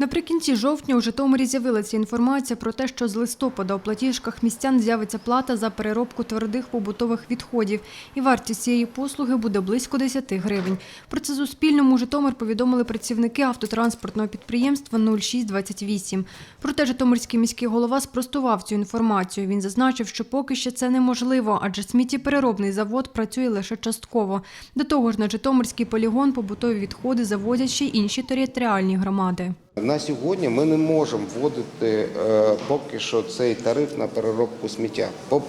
Наприкінці жовтня у Житомирі з'явилася інформація про те, що з листопада у платіжках містян з'явиться плата за переробку твердих побутових відходів, і вартість цієї послуги буде близько 10 гривень. Про це Суспільному Житомир повідомили працівники автотранспортного підприємства 0628. Проте Житомирський міський голова спростував цю інформацію. Він зазначив, що поки що це неможливо, адже сміттєпереробний завод працює лише частково. До того ж, на Житомирський полігон побутові відходи завозять ще й інші територіальні громади. На сьогодні ми не можемо вводити е, поки що цей тариф на переробку сміття.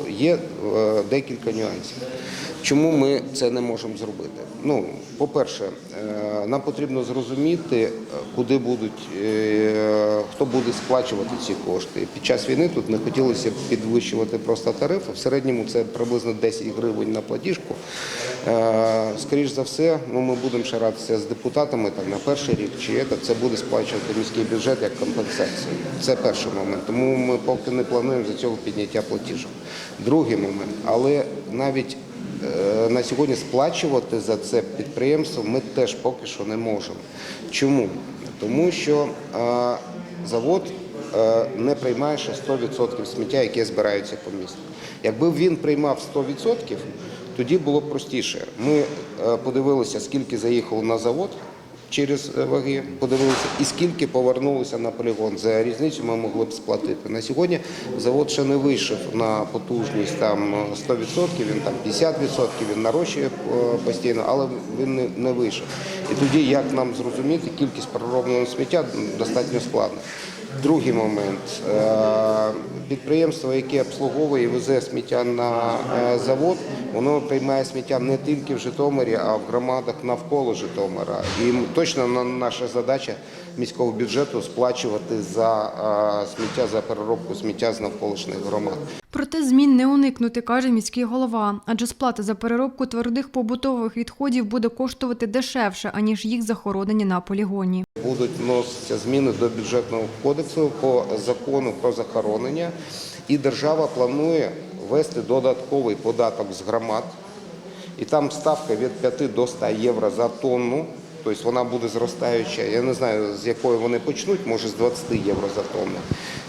Є е, декілька нюансів. Чому ми це не можемо зробити? Ну, по-перше, е, нам потрібно зрозуміти, е, куди будуть, е, хто буде сплачувати ці кошти. Під час війни тут не хотілося підвищувати просто тарифи. В середньому це приблизно 10 гривень на платіжку. Е, Скоріш за все, ну, ми будемо ще радитися з депутатами там, на перший рік, чи це буде сплачувати міський бюджет як компенсацію. Це перший момент. Тому ми поки не плануємо за цього підняття платіжок. Другий момент, але навіть е, на сьогодні сплачувати за це підприємство ми теж поки що не можемо. Чому? Тому що е, завод е, не приймає ще 100% сміття, яке збирається по місту. Якби він приймав 100%, тоді було б простіше. Ми подивилися, скільки заїхало на завод через е, ваги, подивилися, і скільки повернулося на полігон. За різницю ми могли б сплатити. На сьогодні завод ще не вийшов на потужність там е, 100%, він там 50%, він нарощує е, постійно, але він не, вийшов. І тоді як нам зрозуміти, кількість переробленого сміття достатньо складно. Другий момент. Е, Підприємство, яке обслуговує і везе сміття на е, завод, воно приймає сміття не тільки в Житомирі, а в громадах навколо Житомира. І точно наша задача міського бюджету сплачувати за е, сміття, за переробку сміття з навколишніх громад. Проте змін не уникнути, каже міський голова, адже сплата за переробку твердих побутових відходів буде коштувати дешевше, аніж їх захоронення на полігоні. Будуть вноситися зміни до бюджетного кодексу по закону про захоронення, і держава планує ввести додатковий податок з громад, і там ставка від 5 до 100 євро за тонну. Тобто вона буде зростаюча. Я не знаю, з якої вони почнуть, може з 20 євро за тонну.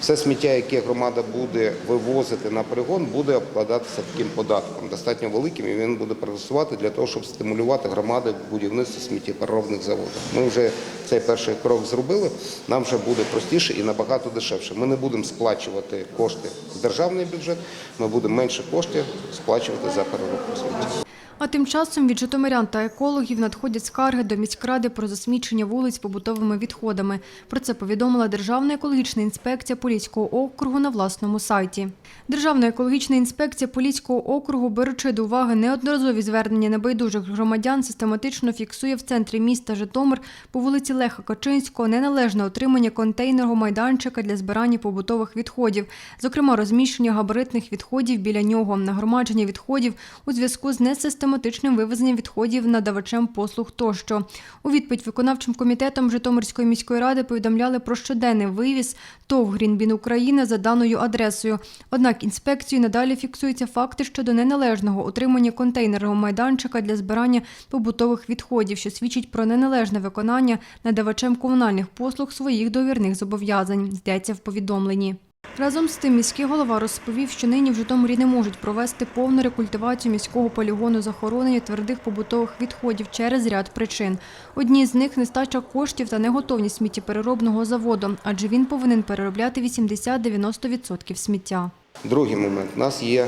Все сміття, яке громада буде вивозити на полігон, буде обкладатися таким податком, достатньо великим, і він буде працювати для того, щоб стимулювати громади в будівництві сміттєпереробних заводів. Ми вже цей перший крок зробили. Нам вже буде простіше і набагато дешевше. Ми не будемо сплачувати кошти в державний бюджет, ми будемо менше коштів сплачувати за переробку сміття. А тим часом від житомирян та екологів надходять скарги до міськради про засмічення вулиць побутовими відходами. Про це повідомила Державна екологічна інспекція Поліського округу на власному сайті. Державна екологічна інспекція Поліського округу, беручи до уваги неодноразові звернення небайдужих громадян, систематично фіксує в центрі міста Житомир по вулиці Леха Качинського неналежне отримання контейнерного майданчика для збирання побутових відходів, зокрема розміщення габаритних відходів біля нього, нагромадження відходів у зв'язку з несистематичним вивезенням відходів надавачем послуг тощо. У відповідь виконавчим комітетом Житомирської міської ради повідомляли про щоденний вивіз ТОВ «Грінбін Україна» за даною адресою. Однак інспекцією надалі фіксуються факти щодо неналежного утримання контейнерного майданчика для збирання побутових відходів, що свідчить про неналежне виконання надавачем комунальних послуг своїх довірних зобов'язань, йдеться в повідомленні. Разом з тим міський голова розповів, що нині в Житомирі не можуть провести повну рекультивацію міського полігону захоронення твердих побутових відходів через ряд причин. Одні з них нестача коштів та неготовність сміттєпереробного заводу, адже він повинен переробляти 80-90% сміття. Другий момент. У нас є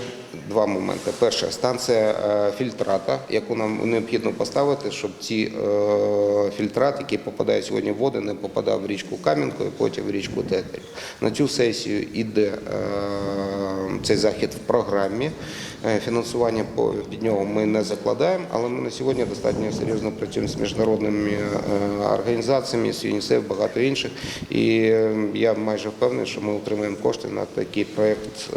два моменти. Перша станція е, фільтрата, яку нам необхідно поставити, щоб ці е, фільтрати, які попадають сьогодні в воду, не попадав в річку Кам'янку і потім в річку Тетерів. На цю сесію йде е, цей захід в програмі. Фінансування під нього ми не закладаємо, але ми на сьогодні достатньо серйозно працюємо з міжнародними організаціями, з ЮНІСЕФ, багато інших. І я майже впевнений, що ми отримаємо кошти на такий проєкт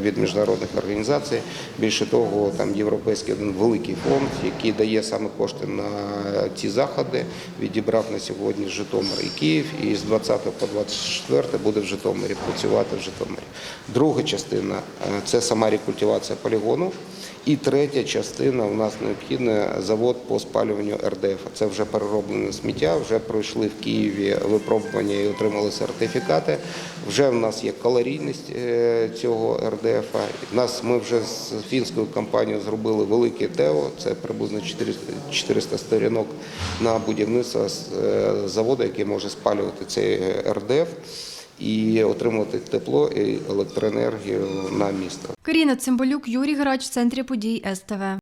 від міжнародних організацій. Більше того, там європейський один великий фонд, який дає саме кошти на ці заходи. Відібрав на сьогодні Житомир і Київ, і з 20 по 24 буде в Житомирі працювати в Житомирі. Друга частина е, це сама рекультивація полігону. І третя частина у нас необхідна завод по спалюванню РДФ. Це вже перероблене сміття, вже пройшли в Києві випробування і отримали сертифікати. Вже в нас є калорійність е, цього РДФ. Нас ми вже з фінською компанією зробили велике ТЕО, це приблизно 400 400 сторінок на будівництво е, заводу, який може спалювати цей РДФ і отримувати тепло і електроенергію на місто. Каріна Цимбалюк, Юрій Грач в центрі подій СТВ.